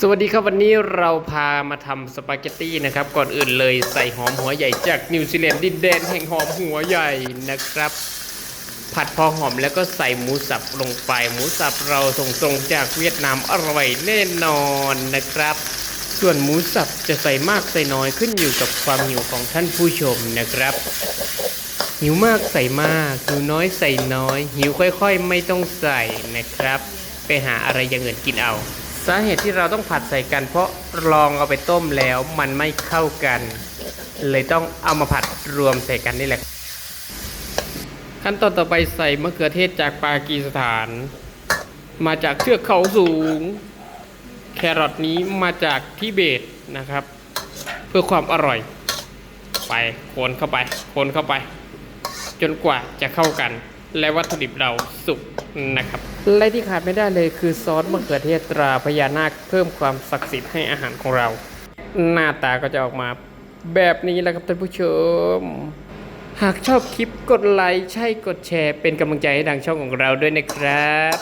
สวัสดีครับวันนี้เราพามาทำสปาเกตตี้นะครับ ก่อนอื่นเลยใส่หอมหัวใหญ่จากนิวซีแลนด์ดินแดนแห่งหอมหัวใหญ่นะครับ ผัดพอหอมแล้วก็ใส่หมูสับลงไป หมูสับเราส่งตรงจากเวียดนามอร่อยแน่นอนนะครับ ส่วนหมูสับจะใส่มากใส่น้อยขึ้นอยู่กับความหิวของท่านผู้ชมนะครับ หิวมากใส่มากหิวน้อยใส่น้อย หิวค่อยๆ ไม่ต้องใส่นะครับ ไปหาอะไรอย่างอื่นกินเอา สาเหตุที่เราต้องผัดใส่กัน เพราะลองเอาไปต้มแล้วมันไม่เข้ากัน เลยต้องเอามาผัดรวมใส่กันนี่แหละ ขั้นตอนต่อไปใส่มะเขือเทศจากปากีสถาน มาจากเทือกเขาสูง แครอทนี้มาจากทิเบตนะครับ เพื่อความอร่อย ไปคนเข้าไปคนเข้าไป จนกว่าจะเข้ากัน และวัตถุดิบเราสุก นะครับ และที่ขาดไม่ได้เลยคือซอสมะเขือเทศตราพญานาคเพิ่มความศักดิ์สิทธิ์ให้อาหารของเรา หน้าตาก็จะออกมาแบบนี้แหละครับท่านผู้ชม หากชอบคลิปกดไลค์ใช่กดแชร์เป็นกำลังใจให้ทางช่องของเราด้วยนะครับ